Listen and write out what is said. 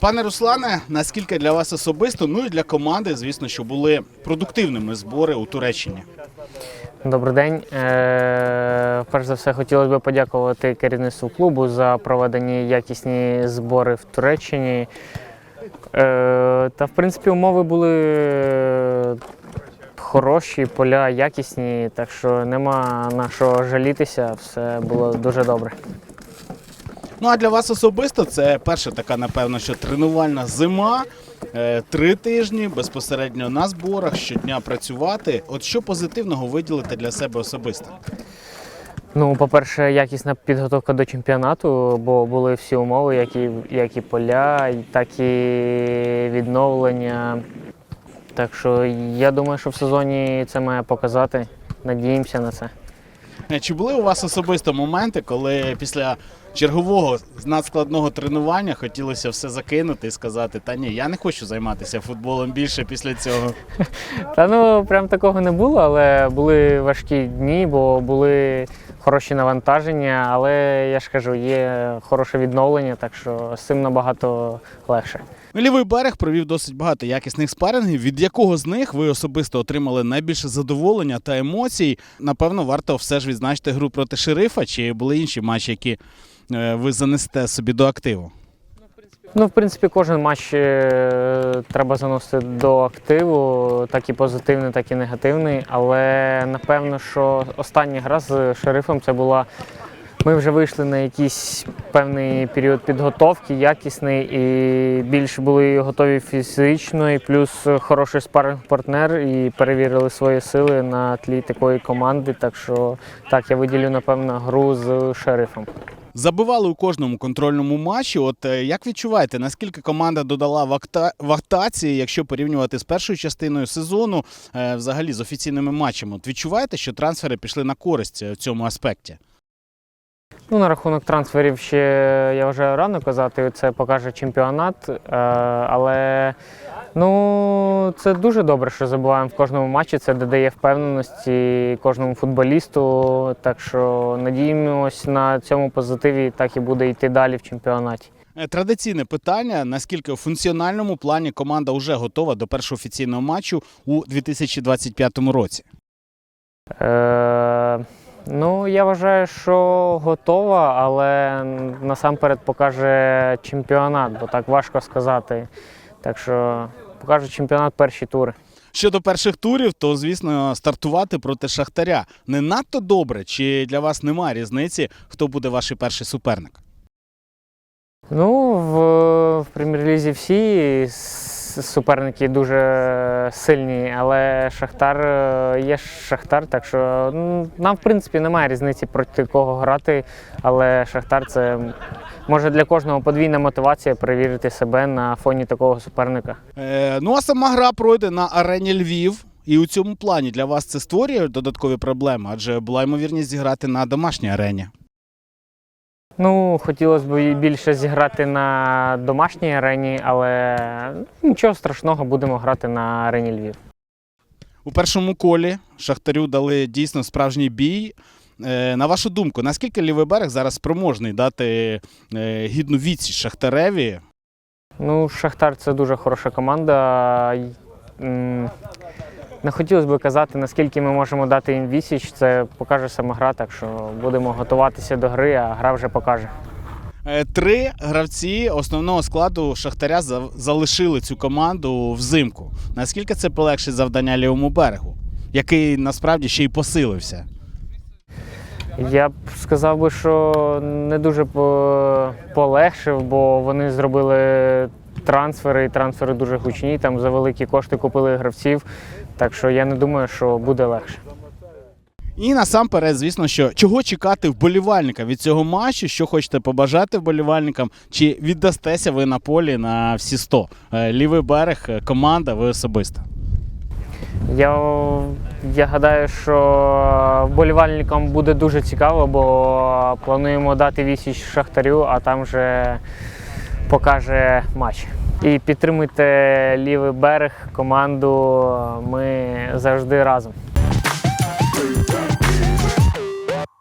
Пане Руслане, наскільки для вас особисто, ну і для команди, звісно, що були продуктивними збори у Туреччині? Добрий день. Е, Перш за все, хотілося б подякувати керівництву клубу за проведені якісні збори в Туреччині. Е, Та, в принципі, умови були хороші, поля якісні, так що нема на що жалітися, все було дуже добре. Ну а для вас особисто це перша така, напевно, що тренувальна зима. Е, Три тижні безпосередньо на зборах, щодня працювати. От що позитивного виділити для себе особисто? Ну, по-перше, якісна підготовка до чемпіонату, бо були всі умови, як і, як і поля, так і відновлення. Так що я думаю, що в сезоні це має показати. Надіємося на це. Е, Чи були у вас особисто моменти, коли після чергового надскладного тренування хотілося все закинути і сказати, та ні, я не хочу займатися футболом більше після цього. Та ну прям такого не було, але були важкі дні, бо були хороші навантаження, але я ж кажу, є хороше відновлення, так що з цим набагато легше. Ну, Лівий берег провів досить багато якісних спарингів. Від якого з них ви особисто отримали найбільше задоволення та емоцій? Напевно, варто все ж відзначити гру проти шерифа, чи були інші матчі, які ви занесете собі до активу? Ну, в принципі, кожен матч е, треба заносити до активу, так і позитивний, так і негативний. Але напевно, що остання гра з шерифом це була. Ми вже вийшли на якийсь певний період підготовки, якісний, і більш були готові фізично, і плюс хороший спаринг-партнер, і перевірили свої сили на тлі такої команди. Так що так, я виділю, напевно, гру з шерифом. Забивали у кожному контрольному матчі. От е, як відчуваєте, наскільки команда додала в, акта... в актації, якщо порівнювати з першою частиною сезону, е, взагалі з офіційними матчами? От відчуваєте, що трансфери пішли на користь е, в цьому аспекті? Ну, на рахунок трансферів ще я вважаю рано казати, це покаже чемпіонат. Але ну, це дуже добре, що забуваємо в кожному матчі. Це додає впевненості кожному футболісту. Так що надіємось на цьому позитиві, так і буде йти далі в чемпіонаті. Е, Традиційне питання: наскільки у функціональному плані команда вже готова до першого офіційного матчу у 2025 році? Е, ну, я вважаю, що готова, але насамперед покаже чемпіонат, бо так важко сказати. Так що покаже чемпіонат перші тури. Щодо перших турів, то звісно стартувати проти Шахтаря не надто добре. Чи для вас немає різниці, хто буде ваш перший суперник? Ну, в, в прем'єр-лізі всі суперники дуже сильні, але Шахтар е, є Шахтар, так що м, нам, в принципі, немає різниці проти кого грати, але Шахтар це може для кожного подвійна мотивація перевірити себе на фоні такого суперника. Е, ну а сама гра пройде на арені Львів. І у цьому плані для вас це створює додаткові проблеми, адже була ймовірність зіграти на домашній арені. Ну, хотілося б більше зіграти на домашній арені, але нічого страшного, будемо грати на арені Львів. У першому колі Шахтарю дали дійсно справжній бій. Е, на вашу думку, наскільки лівий берег зараз спроможний дати е, гідну відсіч Шахтареві? Ну, Шахтар це дуже хороша команда. Не хотілося б казати, наскільки ми можемо дати їм відсіч. Це покаже сама гра, так що будемо готуватися до гри, а гра вже покаже. Е, Три гравці основного складу Шахтаря залишили цю команду взимку. Наскільки це полегшить завдання лівому берегу, який насправді ще й посилився? Я б сказав би, що не дуже полегшив, бо вони зробили трансфери, і трансфери дуже гучні. Там за великі кошти купили гравців. Так що я не думаю, що буде легше. І насамперед, звісно, що чого чекати вболівальника від цього матчу, що хочете побажати вболівальникам, чи віддастеся ви на полі на всі 100? Е, Лівий берег, е, команда, ви особисто. Я, я гадаю, що вболівальникам буде дуже цікаво, бо плануємо дати відсіч Шахтарю, а там вже покаже матч. І підтримуйте лівий берег, команду. Ми завжди разом.